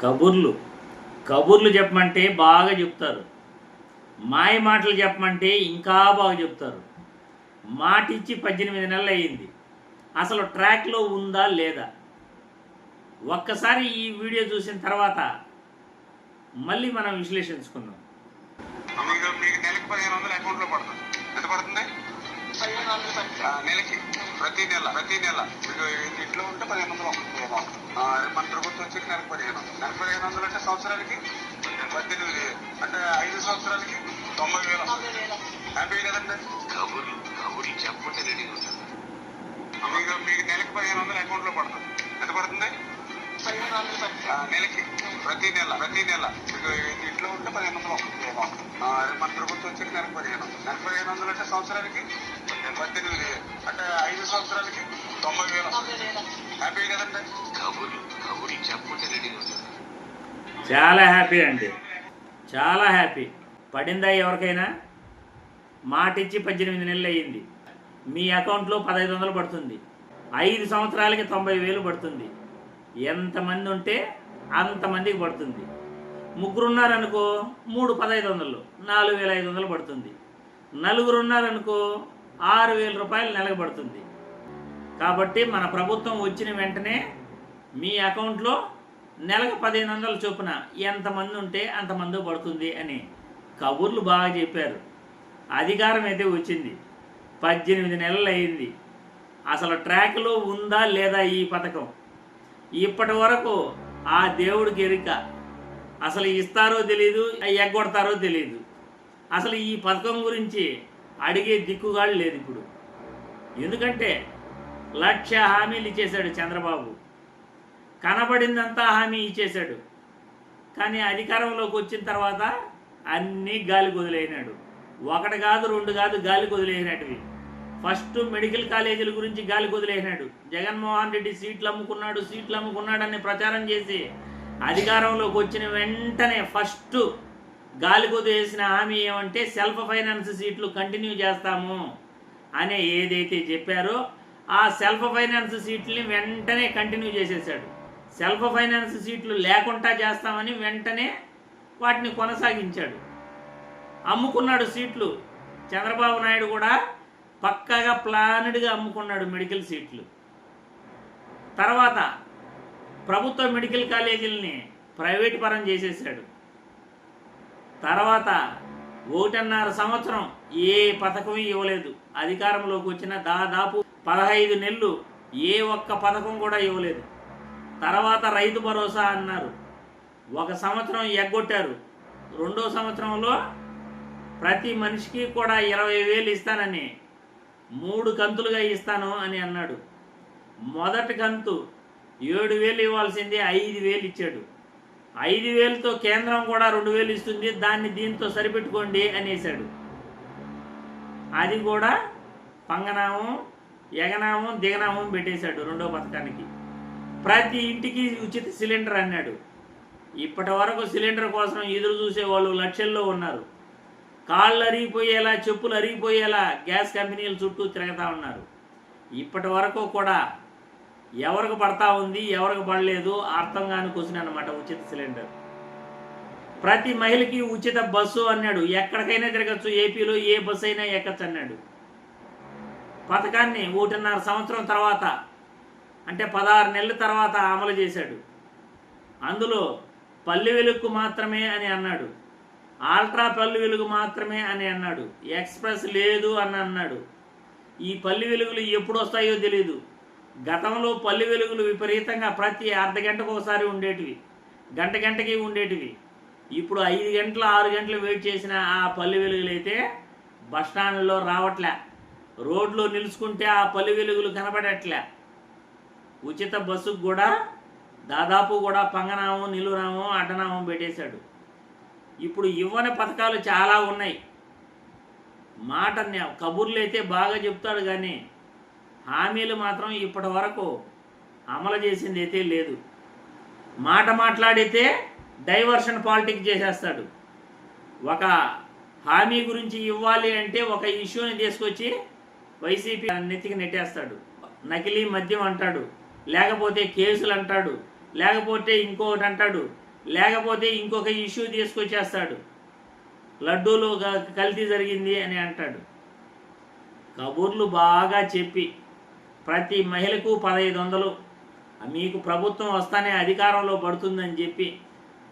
కబుర్లు. కబుర్లు చెప్పమంటే బాగా చెప్తారు. మాయ మాటలు చెప్పమంటే ఇంకా బాగా చెప్తారు. మాట ఇచ్చి పద్దెనిమిది నెలలు అయ్యింది అసలు ట్రాక్లో ఉందా లేదా? ఒక్కసారి ఈ వీడియో చూసిన తర్వాత మళ్ళీ మనం విశ్లేషించుకుందాం. మీకు పదిహేను వందలు అకౌంట్లో పడుతుంది. ఎంత పడుతుంది? నెలకి ప్రతి నెల ప్రతి నెల. మీకు ఇంట్లో ఉంటే పదిహేను వందలు వస్తుంది మన ప్రభుత్వం వచ్చి నెలకు పదిహేను వందలు. నెలకు పదిహేను వందలు అంటే సంవత్సరానికి పద్దెనిమిది. అంటే ఐదు సంవత్సరాలకి తొంభై వేలు. హ్యాపీ కదండి. కబుర్లు కబుర్లు చెప్పమంటే రెడీగా ఉంటాను మీకు మీకు నెలకి పదిహేను వందలు అకౌంట్లో పడుతుంది. ఎంత పడుతుంది? నెలకి. ప్రతి నెల ప్రతి నెల. మీకు ఇంట్లో ఉంటే పదిహేను వందలు వస్తుంది మన ప్రభుత్వం వచ్చి నెలకు పదిహేను వందలు. నెలకు పదిహేను వందలు అంటే సంవత్సరానికి పద్దెనిమిది. అంటే ఐదు సంవత్సరాలకి తొంభై వేలు. హ్యాపీ కదండి? కబుర్లు కబుర్లు చాలా హ్యాపీ అండి. చాలా హ్యాపీ పడిందా ఎవరికైనా? మాట ఇచ్చి పద్దెనిమిది నెలలు అయ్యింది. మీ అకౌంట్లో పదహైదు వందలు పడుతుంది. ఐదు సంవత్సరాలకి తొంభై వేలు పడుతుంది. ఎంతమంది ఉంటే అంతమందికి పడుతుంది. ముగ్గురు ఉన్నారనుకో మూడు పదహైదు వందలు నాలుగు వేల ఐదు వందలు పడుతుంది. నలుగురు ఉన్నారనుకో ఆరు వేల రూపాయలు నెలకు కాబట్టి మన ప్రభుత్వం వచ్చిన వెంటనే మీ అకౌంట్లో నెలకు పదిహేను వందల చొప్పున ఎంతమంది ఉంటే అంతమంది పడుతుంది అని కబుర్లు బాగా చెప్పారు. అధికారం అయితే వచ్చింది. పద్దెనిమిది నెలలు అయింది. అసలు ట్రాక్లో ఉందా లేదా ఈ పథకం? ఇప్పటి వరకు ఆ దేవుడికి ఎరిక అసలు ఇస్తారో తెలియదు ఎగ్గొడతారో తెలియదు అసలు ఈ పథకం గురించి అడిగే దిక్కుగాడు లేదు ఇప్పుడు. ఎందుకంటే లక్ష హామీలు ఇచ్చేశాడు చంద్రబాబు. కనబడిందంతా హామీ ఇచ్చేశాడు. కానీ అధికారంలోకి వచ్చిన తర్వాత అన్నీ గాలి వదిలేనాడు ఒకటి కాదు రెండు కాదు గాలి వదిలేసినట్టువి ఫస్ట్ మెడికల్ కాలేజీల గురించి గాలి వదిలేసినాడు జగన్మోహన్ రెడ్డి సీట్లు అమ్ముకున్నాడు సీట్లు అమ్ముకున్నాడని ప్రచారం చేసి అధికారంలోకి వచ్చిన వెంటనే ఫస్ట్ గాలి వేసిన హామీ ఏమంటే సెల్ఫ్ ఫైనాన్స్ సీట్లు కంటిన్యూ చేస్తాము అనే ఏదైతే చెప్పారో ఆ సెల్ఫ్ ఫైనాన్స్ సీట్లని వెంటనే కంటిన్యూ చేసేసాడు సెల్ఫ్ ఫైనాన్స్ సీట్లు లేకుండా చేస్తామని వెంటనే వాటిని కొనసాగించాడు. అమ్ముకున్నాడు సీట్లు. చంద్రబాబు నాయుడు కూడా పక్కగా ప్లానెడ్గా అమ్ముకున్నాడు మెడికల్ సీట్లు. తర్వాత ప్రభుత్వ మెడికల్ కాలేజీలని ప్రైవేట్ పరం చేసేసాడు తర్వాత ఒకటిన్నర సంవత్సరం ఏ పథకం ఇవ్వలేదు. అధికారంలోకి వచ్చిన దాదాపు పదహైదు నెలలు ఏ ఒక్క పథకం కూడా ఇవ్వలేదు. తర్వాత రైతు భరోసా అన్నారు. ఒక సంవత్సరం ఎగ్గొట్టారు. రెండో సంవత్సరంలో ప్రతి మనిషికి కూడా ఇరవై వేలు ఇస్తానని మూడు కంతులుగా ఇస్తాను అని అన్నాడు. మొదటి కంతు ఏడు వేలు ఇవ్వాల్సింది ఐదు వేలు ఇచ్చాడు. ఐదు వేలతో కేంద్రం కూడా రెండు వేలు ఇస్తుంది దాన్ని దీంతో సరిపెట్టుకోండి అనేసాడు అది కూడా పంగనామం ఎగనామం దిగనామం పెట్టేశాడు రెండో పథకానికి. ప్రతి ఇంటికి ఉచిత సిలిండర్ అన్నాడు. ఇప్పటి వరకు సిలిండర్ కోసం ఎదురు చూసే వాళ్ళు లక్షల్లో ఉన్నారు. కాళ్ళు అరిగిపోయేలా చెప్పులు అరిగిపోయేలా గ్యాస్ కంపెనీల చుట్టూ తిరుగుతూ ఉన్నారు. ఇప్పటి వరకు కూడా ఎవరికి పడతా ఉంది ఎవరికి పడలేదు అర్థం కాని క్వశ్చన్ అనమాట ఉచిత సిలిండర్ ప్రతి మహిళకి ఉచిత బస్సు అన్నాడు. ఎక్కడికైనా తిరగచ్చు ఏపీలో ఏ బస్సు అయినా ఎక్కచ్చు అన్నాడు. పథకాన్ని ఒకటిన్నర సంవత్సరం తర్వాత అంటే పదహారు నెలల తర్వాత అమలు చేశాడు. అందులో పల్లె వెలుగు మాత్రమే అని అన్నాడు. ఆల్ట్రా పల్లె వెలుగు మాత్రమే అని అన్నాడు. ఎక్స్ప్రెస్ లేదు అని అన్నాడు. ఈ పల్లె వెలుగులు ఎప్పుడు వస్తాయో తెలియదు గతంలో పల్లె వెలుగులు విపరీతంగా ప్రతి అర్ధ గంటకు ఒకసారి ఉండేటివి. గంట గంటకి ఉండేటివి. ఇప్పుడు ఐదు గంటలు ఆరు గంటలు వెయిట్ చేసిన ఆ పల్లె వెలుగులు అయితే బస్టాండ్లో రావట్లే. రోడ్లో నిలుచుకుంటే ఆ పల్లె వెలుగులు కనబడట్లే ఉచిత బస్సుకు కూడా దాదాపు కూడా పంగనామం నిలువునామం అడ్డనామం పెట్టేశాడు. ఇప్పుడు ఇవ్వని పథకాలు చాలా ఉన్నాయి. మాట కబుర్లు అయితే బాగా చెప్తాడు కానీ హామీలు మాత్రం ఇప్పటి వరకు అమలు చేసింది అయితే లేదు. మాట మాట్లాడితే డైవర్షన్ పాలిటిక్ చేసేస్తాడు. ఒక హామీ గురించి ఇవ్వాలి అంటే ఒక ఇష్యూని తీసుకొచ్చి వైసీపీ నెత్తికి నెట్టేస్తాడు. నకిలీ మద్యం అంటాడు. లేకపోతే కేసులు అంటాడు. లేకపోతే ఇంకొకటి అంటాడు. లేకపోతే ఇంకొక ఇష్యూ తీసుకొచ్చేస్తాడు. లడ్డూలు కల్తీ జరిగింది అని అంటాడు. కబుర్లు బాగా చెప్పి ప్రతి మహిళకు పదహైదు వందలు. మీకు ప్రభుత్వం వస్తానే అధికారంలో పడుతుందని చెప్పి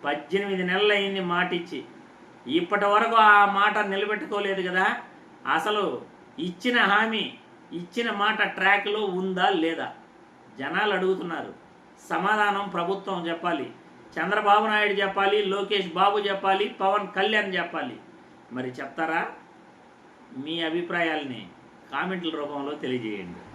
పద్దెనిమిది నెలలు అయింది మాట ఇచ్చి ఇప్పటి వరకు ఆ మాట నిలబెట్టుకోలేదు కదా? అసలు ఇచ్చిన హామీ ఇచ్చిన మాట ట్రాక్లో ఉందా లేదా? జనాలు అడుగుతున్నారు. సమాధానం ప్రభుత్వం చెప్పాలి. చంద్రబాబు నాయుడు చెప్పాలి లోకేష్ బాబు చెప్పాలి పవన్ కళ్యాణ్ చెప్పాలి. మరి చెప్తారా? మీ అభిప్రాయాల్ని కామెంట్ల రూపంలో తెలియజేయండి.